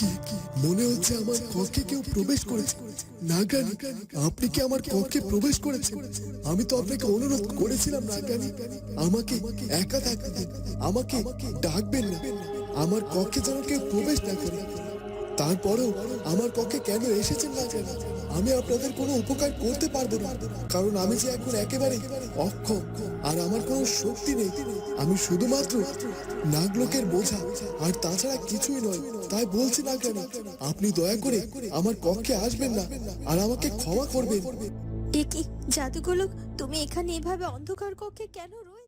কি মনে হচ্ছে আমার কক্ষে কেউ প্রবেশ করেছে। নাগানি আপনি কি আমার কক্ষে প্রবেশ করেছেন? আমি তো আপনাকে অনুরোধ করেছিলাম নাগানি আমাকে একা থাকতে আমাকে ডাকবেন না। আমার কক্ষে যেন কেউ প্রবেশ না করে। তারপরেও আমার কক্ষে কেন এসেছেন না জানি আমি আপনাদের কোনো উপকার করতে পারব না। কারণ আমি যে এখন একেবারে অক্ষম আর আমার কোনো শক্তি নেই। আমি শুধুমাত্র নাগলোকের বোঝা। আর তাছাড়া কিছুই নয়। তাই বলছি না কেন? আপনি দয়া করে আমার কক্ষে আসবেন না আর আমাকে ক্ষমা করবেন। এ কি জাদুগুলো? তুমি এখানে এভাবে অন্ধকার কক্ষে কেন রয়ে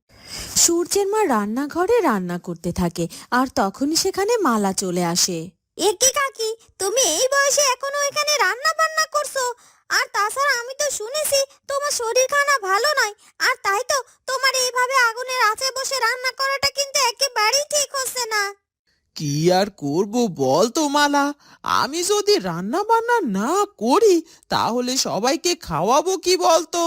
সূর্যের মা রান্নাঘরে রান্না করতে থাকে আর তখনই সেখানে মালা চলে আসে। একে কাকি? তুমি এই বয়সে এখনও এখানে রান্না বান্না করছ? আর তাছাড়া আমি তো শুনেছি তোমার শরীর খানা ভালো নয়। আর তাই তো তোমার এইভাবে আগুনের আঁচে বসে রান্না করাটা কিন্তু একেবারেই ঠিক হচ্ছে না। কি আর করব বল তো মালা। আমি যদি রান্না বান্না না করি তাহলে সবাইকে খাওয়াবো কি বলতো?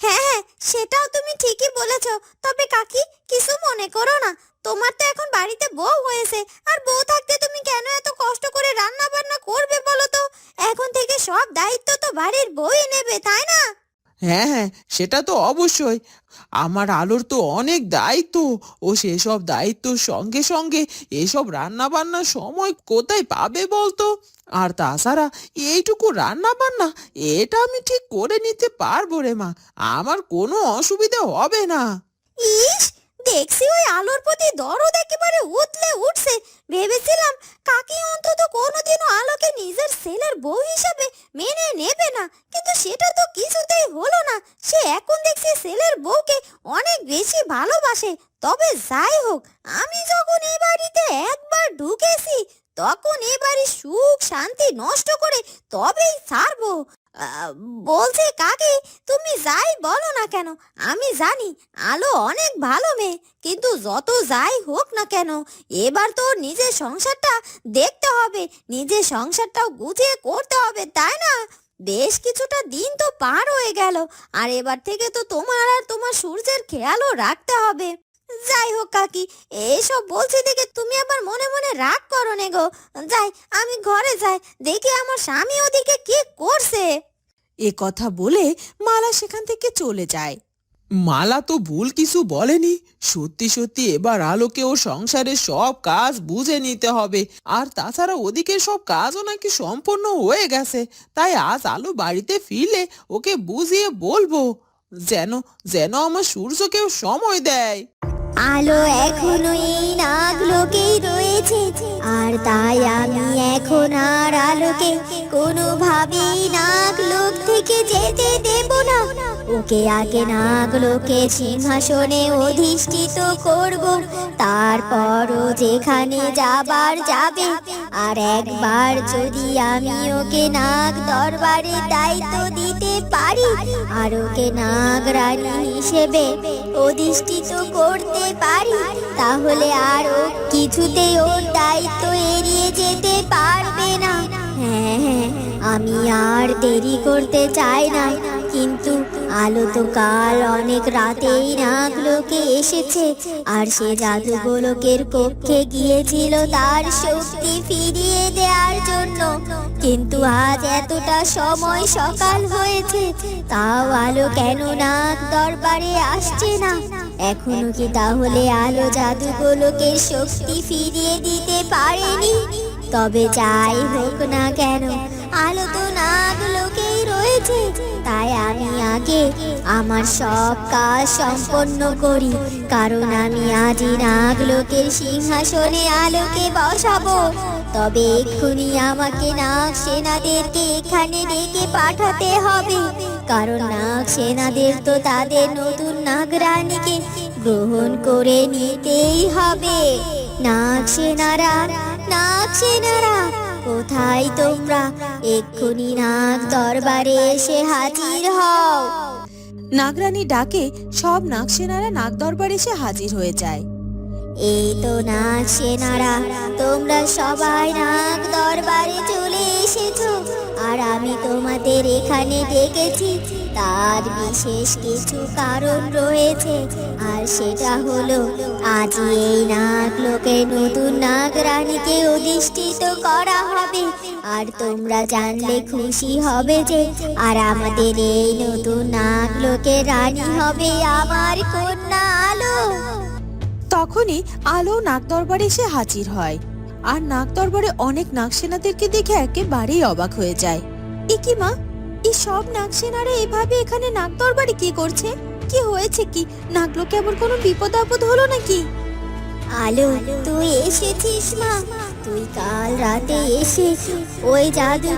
হ্যাঁ হ্যাঁ সেটাও তুমি ঠিকই বলেছ। তবে কাকি কিছু মনে করো না। তোমার তো এখন বাড়িতে বউ হয়েছে। আর বউ থাকতে তুমি কেন এত কষ্ট করে রান্না বান্না করবে বলো তো? এখন থেকে সব দায়িত্ব তো বাড়ির বউই নেবে তাই না? হ্যাঁ হ্যাঁ সেটা তো অবশ্যই। আমার আলোর তো অনেক দায়িত্ব। ও সেসব দায়িত্বর সঙ্গে সঙ্গে এসব রান্না বান্নার সময় কোথায় পাবে বলতো? আর তাছাড়া এইটুকু রান্না বান্না এটা আমি ঠিক করে নিতে পারব রে মা। আমার কোনো অসুবিধা হবে না। ইস দেখছি ওই আলোর প্রতি দরদ একেবারে উতলে উঠছে। ভেবেছিলাম কাকি অন্তত কোনোদিনও আলোকে নিজের ছেলের বউ হিসাবে মেনে নেবে না, কিন্তু সেটা তো কিছুতেই হলো না। সে এখন দেখছি ছেলের বউকে অনেক বেশি ভালোবাসে। তবে যাই হোক, আমি যখন এই বাড়িতে একবার ঢুকেছি, তখন এ বাড়ির সুখ শান্তি নষ্ট করে তবেই ছাড়বো। বলছে, কাকি, তুমি যাই বলো না কেন? আমি জানি আলো অনেক ভালো মেয়ে, কিন্তু যত যাই হোক না কেন, এবার তো নিজের সংসারটা দেখতে হবে, নিজের সংসারটাও গুছিয়ে করতে হবে, তাই না? বেশ কিছুটা দিন তো পার হয়ে গেল, আর এবার থেকে তো তোমার আর তোমার সূর্যের খেয়ালও রাখতে হবে। যাই হোক কাকি এইসব বলছি দেখে তুমি আবার মনে মনে রাগ করো নে গো। যাই আমি ঘরে যাই দেখি আমার স্বামী ওদিকে কি করছে। এ কথা বলে মালা সেখান থেকে চলে যায়। মালা তো ভুল কিছু বলেনি। সত্যি সত্যি এবার আলোকে ও সংসারের সব কাজ বুঝে নিতে হবে। আর তাছাড়া ওদিকে সব কাজও নাকি সম্পূর্ণ হয়ে গেছে। তাই আজ আলো বাড়িতে ফিরলে ওকে বুঝিয়ে বলব যেন যেন আমার সূর্যকেও সময় দেয়। আলো এখনও এই নাগলোকেই রয়েছে। আর তাই আমি এখন আর আলোকে কোনোভাবেই নাগলোক থেকে যেতে দেব না। ওকে আগে নাগলোকে সিংহাসনে অধিষ্ঠিত করব তারপর ও যেখানে যাবার যাবে। আর একবার যদি আমি ওকে নাগ দরবারে দায়িত্ব দিতে পারি, আর ওকে নাগ রানী হিসেবে অধিষ্ঠিত করতে পারি, তাহলে আর ও কিছুতেই ওর দায়িত্ব এড়িয়ে যেতে পারবে না। হ্যাঁ হ্যাঁ আমি আর দেরি করতে চাই না, কিন্তু আলো তো কাল অনেক রাতেই নাগলোকে এসেছে, আর সে জাদুগোলকের কক্ষে গিয়েছিল তার শক্তি ফিরিয়ে দেওয়ার জন্য। কিন্তু আজ এতটা সময় সকাল হয়েছে, তাও আলো কেন নাগ দরবারে আসছে না? এখনও কি তাহলে আলো জাদুগোলকের শক্তি ফিরিয়ে দিতে পারেনি? তবে যাই হোক না কেন, আলো তো নাগলোকেই রয়েছে। তাই আমি আগে আমার সব কাজ সম্পন্ন করি, কারণ আমি আজই নাগলোকের সিংহাসনে আলোকে বসাবো। তবে এক্ষুনি আমাকে নাগ সেনাদেরকে এখানে ডেকে পাঠাতে হবে। কারণ নাগ সেনাদের তো তাদের নতুন নাগরানীকে গ্রহণ করে নিতেই হবে। নাগ সেনারা নাগ সেনারা, কোথায় তোমরা? এক্ষুনি নাগ দরবারে এসে হাজির হও। নাগরানী ডাকে, সব নাগসেনারা নাগ দরবারে এসে হাজির হয়ে যায়। এই তো নাগ সেনারা, তোমরা সবাই নাগ দরবারে চলে এসেছ। আর আমি তোমাদের এখানে ডেকেছি, তার বিশেষ কিছু কারণ রয়েছে। আর সেটা হলো, আজ এই নাগ লোকে নতুন নাগ রানীকে অধিষ্ঠিত করা হবে। আর তোমরা জানলে খুশি হবে যে, আর আমাদের এই নতুন নাগ লোকে রানী হবে আমার কন্যা আলো। তখনই আলো নাগ দরবারে এসে হাজির হয়। আর নাগ দরবারে অনেক নাগসেনাদেরকে দেখে একেবারেই অবাক হয়ে যায়। এ কি মা? এই সব নাগসেনারা এভাবে এখানে নাগ দরবারে কি করছে? কি হয়েছে কি? নাগলোকে এমন কোনো বিপদ আপদ হলো নাকি? আলো, তুই এসেছিস মা। তুই কাল রাতে এসে ওই জাদু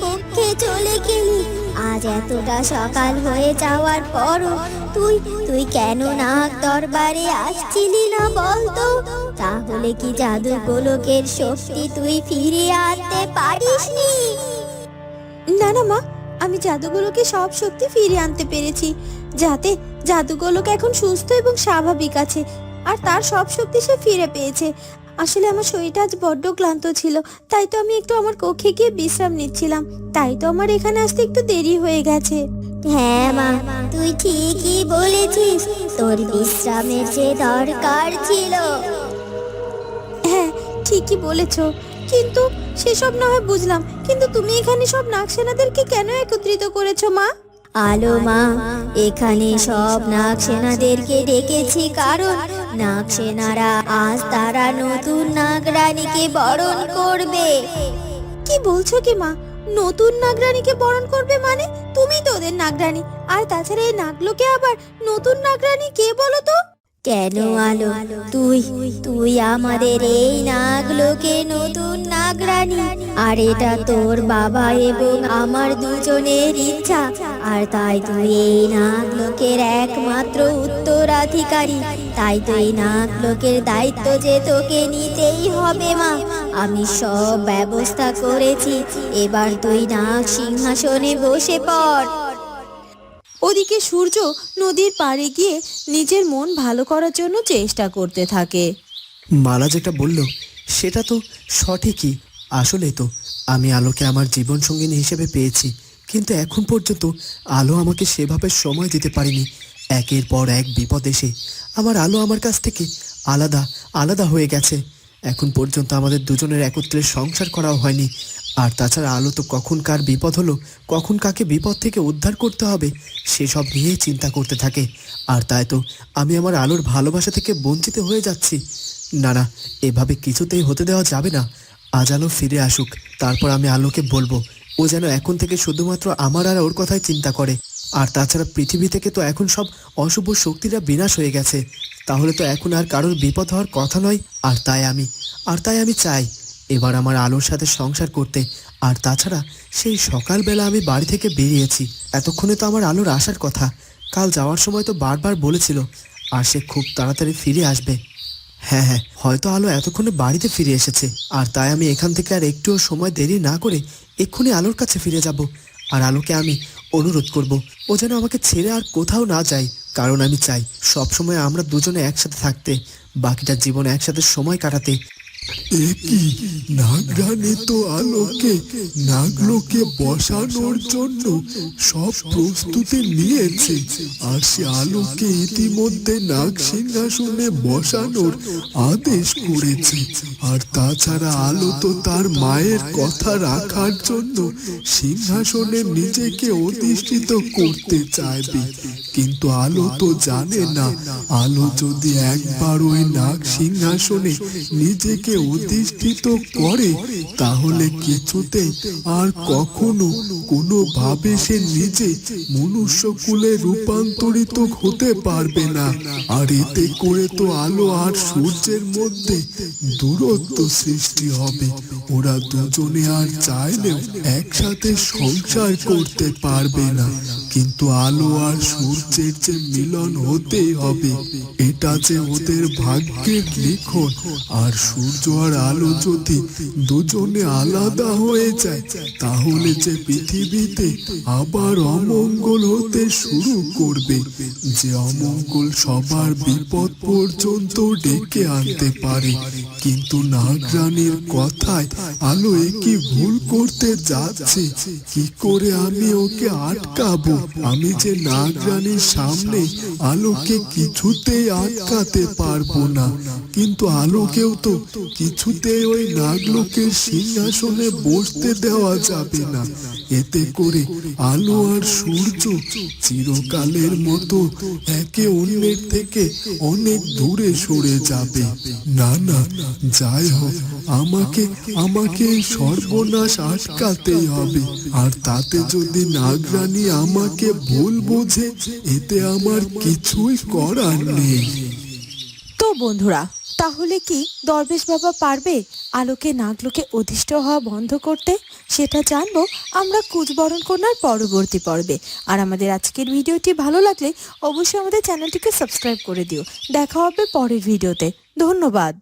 কক্ষে চলে গেলি। আজ এতটা সকাল হয়ে যাওয়ার পরও তুই তুই কেন নাক দরবারে আসছিলি না বলতো? তাহলে কি জাদু গোলকের শক্তি তুই ফিরিয়ে আনতে পারিসনি? না না মা, আমি জাদুগুলোকে সব শক্তি ফিরিয়ে আনতে পেরেছি, যাতে জাদুগুলোকে এখন সুস্থ এবং স্বাভাবিক আছে, আর তার সব শক্তি সে ফিরে পেয়েছে। আসলে আমার শরীরটা আজ বড্ড ক্লান্ত ছিল তাই তো আমি একটু আমার কক্ষে গিয়ে বিশ্রাম নিচ্ছিলাম। তাই তো আমার এখানে আসতে একটু দেরি হয়ে গেছে। হ্যাঁ মা তুই ঠিকই বলেছিস তোর বিশ্রামের যে দরকার ছিল। হ্যাঁ ঠিকই বলেছ। কিন্তু সেসব না হয় বুঝলাম কিন্তু তুমি এখানে সব নাগসেনাদেরকে কেন একত্রিত করেছ মা? আলো মা এখানে সব নাগ সেনাদেরকে ডেকেছি কারণ নাগ সেনারা আজ তারা নতুন নাগ রানীকে বরণ করবে। কি বলছো কি মা? নতুন নাগরানীকে বরণ করবে মানে? তুমি তো ওদের নাগরানী। আর তাছাড়া এই নাগলোকে আবার নতুন নাগরানী কে বলো তো? কেন আলো? তুই তুই আমাদের এই নাগলোকে নতুন নাগরানী। আর এটা তোর বাবা এবং আমার দুজনের ইচ্ছা। আর তাই তুই এই নাগলোকের একমাত্র উত্তরাধিকারী। তাই তো এই নাগলোকের দায়িত্ব যে তোকে নিতেই হবে মা। আমি সব ব্যবস্থা করেছি। এবার তুই নাগ সিংহাসনে বসে পড়। ওদিকে সূর্য নদীর পাড়ে গিয়ে নিজের মন ভালো করার জন্য চেষ্টা করতে থাকে। মালা যেটা বলল সেটা তো সঠিকই। আসলে তো আমি আলোকে আমার জীবন সঙ্গিনী হিসেবে পেয়েছি। কিন্তু এখন পর্যন্ত আলো আমাকে সেভাবে সময় দিতে পারেনি। একের পর এক বিপদ এসে আমার আলো আমার কাছ থেকে আলাদা আলাদা হয়ে গেছে। এখন পর্যন্ত আমাদের দুজনের একত্রে সংসার করাও হয়নি। আর তাছাড়া আলো তো কখন কার বিপদ হলো, কখন কাকে বিপদ থেকে উদ্ধার করতে হবে, সেসব নিয়েই চিন্তা করতে থাকে। আর তাই তো আমি আমার আলোর ভালোবাসা থেকে বঞ্চিত হয়ে যাচ্ছি। না না, এভাবে কিছুতেই হতে দেওয়া যাবে না। আজ আলো ফিরে আসুক, তারপর আমি আলোকে বলব ও যেন এখন থেকে শুধুমাত্র আমার আর ওর কথাই চিন্তা করে। আর তাছাড়া পৃথিবী থেকে তো এখন সব অশুভ শক্তিরা বিনাশ হয়ে গেছে। তাহলে তো এখন আর কারোর বিপদ হওয়ার কথা নয়, আর তাই আমি, আর তাই আমি চাই এবার আমার আলোর সাথে সংসার করতে। আর তাছাড়া সেই সকালবেলা আমি বাড়ি থেকে বেরিয়েছি। এতক্ষণে তো আমার আলোর আসার কথা। কাল যাওয়ার সময় তো বারবার বলেছিল, আর সে খুব তাড়াতাড়ি ফিরে আসবে। হ্যাঁ হ্যাঁ হয়তো আলো এতক্ষণে বাড়িতে ফিরে এসেছে। আর তাই আমি এখান থেকে আর একটুও সময় দেরি না করে এক্ষুনি আলোর কাছে ফিরে যাব। আর আলোকে আমি অনুরোধ করব, ও যেন আমাকে ছেড়ে আর কোথাও না যায়, কারণ আমি চাই সবসময় আমরা দুজনে একসাথে থাকতে, বাকিটা জীবন একসাথে সময় কাটাতে। একই নাগরানী তো আলোকে, নাগলোকে বসানোর জন্য সব প্রস্তুতি নিয়েছে। আর সে আলোকে ইতিমধ্যে নাগ সিংহাসনে বসানোর আদেশ করেছে। আর তাছাড়া আলো তো তার মায়ের কথা রাখার জন্য সিংহাসনে নিজেকে অধিষ্ঠিত করতে চাইবে। কিন্তু আলো তো জানে না। আলো যদি একবার ওই নাগ সিংহাসনে নিজেকে অধিষ্ঠিত করে, তাহলে কিছুতে আর কখনো কোনোভাবে সে নিজে মনুষ্যকুলে রূপান্তরিত হতে পারবে না। আর এতে করে তো আলো আর সূর্যের মধ্যে দূরত্ব সৃষ্টি হবে। ওরা দুজনে আর চাইলেও একসাথে সংসার করতে পারবে না। কিন্তু আলো আর সূর্যের যে মিলন হতেই হবে, এটা যে ওদের ভাগ্যের লিখন আর সূর্য আর আলো যদি দুজনে আলাদা হয়ে যায়, তাহলে যে পৃথিবীতে আবার অমঙ্গল হতে শুরু করবে, যে অমঙ্গল সবার বিপদ পর্যন্ত ডেকে আনতে পারে। কিন্তু নাগরানীর কথায় আলো কি ভুল করতে যাচ্ছে। কি করে আমি ওকে আটকাবো? আমি যে নাগরানীর সামনে আলোকে কিছুতেই আটকাতে পারব না। কিন্তু আলোকেও তো কিছুতেই ওই নাগলোকের সিংহাসনে বসতে দেওয়া যাবে না। এতে করে আলো আর সূর্য চিরকালের মতো একে অন্যের থেকে অনেক দূরে সরে যাবে। না না, যাই হোক, আমাকে আমাকে সর্বনাশ আটকাতেই হবে। আর তাতে যদি নাগরানী আমাকে ভুল বোঝে, এতে আমার কিছুই করার নেই। তো বন্ধুরা, তাহলে কি দরবেশ বাবা পারবে আলোকে নাগলোকে অধিষ্ঠ হওয়া বন্ধ করতে? সেটা জানব আমরা কুচবরণ কন্যার পরবর্তী পর্বে। আর আমাদের আজকের ভিডিওটি ভালো লাগলে অবশ্যই আমাদের চ্যানেলটিকে সাবস্ক্রাইব করে দিও। দেখা হবে পরের ভিডিওতে। ধন্যবাদ।